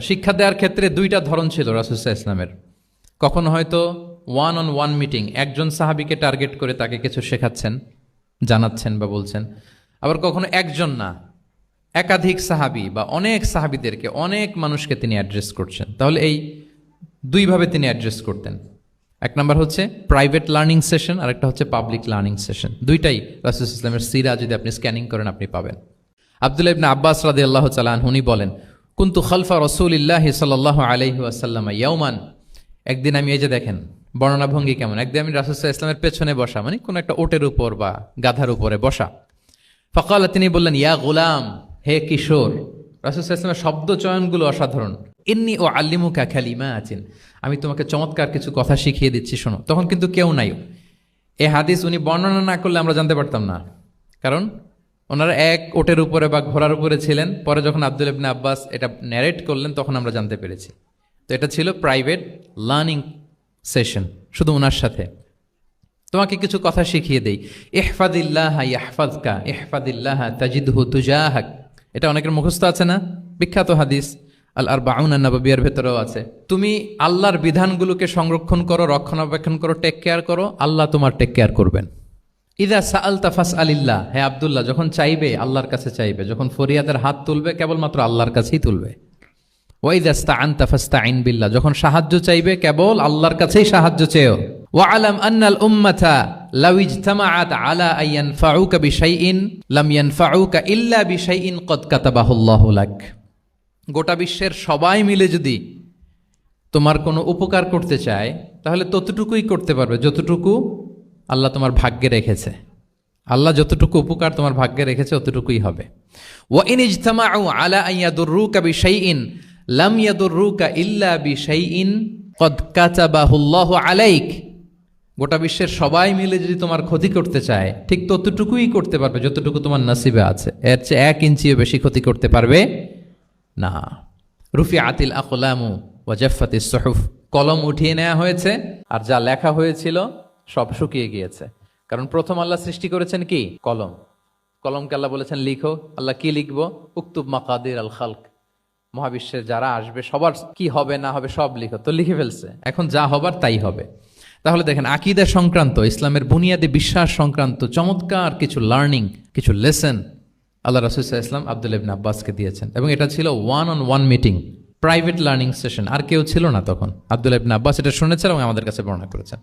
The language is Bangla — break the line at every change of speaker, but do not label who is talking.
শিক্ষা দেওয়ার ক্ষেত্রে দুইটা ধরন ছিল রাসুসাহ ইসলামের কখনো হয়তো ওয়ান অন ওয়ান মিটিং একজন সাহাবিকে টার্গেট করে তাকে কিছু শেখাচ্ছেন, জানাচ্ছেন বা বলছেন। আবার কখনো একজন না, একাধিক সাহাবি বা অনেক সাহাবিদেরকে, অনেক মানুষকে তিনি অ্যাড্রেস করছেন। তাহলে এই দুইভাবে তিনি অ্যাড্রেস করতেন। এক নম্বর হচ্ছে প্রাইভেট লার্নিং সেশন আর একটা হচ্ছে পাবলিক লার্নিং সেশন দুইটাই রাসুল ইসলামের সিরা যদি আপনি স্ক্যানিং করেন, আপনি পাবেন। আবদুল্লাহ আব্বাস রাদি আল্লাহ চালান উনি বলেন কুন্তু খলফা রসুল ইল্লাহ সাল্লাহ আলহি আসাল্লাম ইয়ৌমান একদিন আমি এই যে দেখেন, বর্ণনা ভঙ্গি কেমন? একদিন আমি রাসুসাহ ইসলামের পেছনে বসা মানে কোনো একটা ওটের উপর বা গাধার উপরে বসা। ফকাল, তিনি বললেন, ইয়া গোলাম, হে কিশোর রাসুসাহ ইসলামের শব্দ চয়নগুলো অসাধারণ। এমনি ও আল্লিমুকা খালিমা আছেন আমি তোমাকে চমৎকার কিছু কথা শিখিয়ে দিচ্ছি, শোনো। তখন কিন্তু কেউ নাই। এ হাদিস উনি বর্ণনা না করলে আমরা জানতে পারতাম না। কারণ ওনারা এক ওটের উপরে বা ঘোড়ার উপরে ছিলেন। পরে যখন আব্দুল ইবনে আব্বাস এটা ন্যারেট করলেন, তখন আমরা জানতে পেরেছি। তো এটা ছিল প্রাইভেট লার্নিং সেশন শুধু ওনার সাথে। তোমাকে কিছু কথা শিখিয়ে দেই। ইহফাদিল্লাহ ইয়াহফাদকা, ইহফাদিল্লাহ তাজিদহু তুজাহাক। এটা অনেকের মুখস্থ আছে না? বিখ্যাত হাদিস। আল আর বাউন নবাবিয়ার ভেতরেও আছে। তুমি আল্লাহর বিধানগুলোকে সংরক্ষণ করো, রক্ষণাবেক্ষণ করো টেক কেয়ার করো, আল্লাহ তোমার টেক কেয়ার করবেন। ইদা সাআল তাফাস আলিল্লাহ হে আবদুল্লাহ, যখন চাইবে, আল্লাহর কাছে চাইবে। যখন ফরিয়াদের হাত তুলবে, কেবলমাত্র আল্লাহর কাছেই তুলবে। ওয়াইদাস্তা আন তাফাস্তা আইন বিল্লাহ যখন সাহায্য চাইবে, কেবল আল্লাহর কাছেই সাহায্য চেয়েও। ওয়ালাম আন্নাল উম্মাথা আলা গোটা বিশ্বের সবাই মিলে যদি তোমার কোনো উপকার করতে চায়, তাহলে ততটুকুই করতে পারবে, যতটুকু আল্লাহ তোমার ভাগ্যে রেখেছে। আল্লাহ যতটুকু উপকার তোমার ভাগ্যে রেখেছে, অতটুকুই হবে। ওয়া ইন ইজতামাউ আলা আন ইয়াদুররুকা ইন লাম ইয়াদুররুকা ইল্লা বিশাইইন, কদ কাতাবাহুল্লাহু আলাইক। গোটা বিশ্বের সবাই মিলে যদি তোমার ক্ষতি করতে চায়, ঠিক ততটুকুই করতে পারবে, যতটুকু তোমার নসিবে আছে। এর চেয়ে এক ইঞ্চিও বেশি ক্ষতি করতে পারবে না। রুফি আতিল আকলামু ওয়াজাফাতি সহুফ। কলম উঠিয়ে নেওয়া হয়েছে, আর যা লেখা হয়েছিল সব শুকিয়ে গিয়েছে। কারণ প্রথম আল্লাহ সৃষ্টি করেছেন কি? কলম। কলমকে আল্লাহ বলেছেন, লিখো। আল্লাহ কি লিখব? উক্তুব মাকাদির আল খালক। মহাবিশ্বের যারা আসবে, সবার কি হবে না হবে সব লিখো। তো লিখে ফেলছে। এখন যা হবার তাই হবে। তাহলে দেখেন, আকিদা সংক্রান্ত, ইসলামের বুনিয়াদী বিশ্বাস সংক্রান্ত চমৎকার কিছু লার্নিং কিছু লেসন আল্লাহ রসুল্লাহ ইসলাম আব্দুল ইবনে আব্বাসকে দিয়েছেন। এবং এটা ছিল one on one meeting private learning session আর কেউ ছিল না তখন। আব্দুল ইবনে আব্বাস এটা শুনেছেন এবং আমাদের কাছে বর্ণনা করেছেন।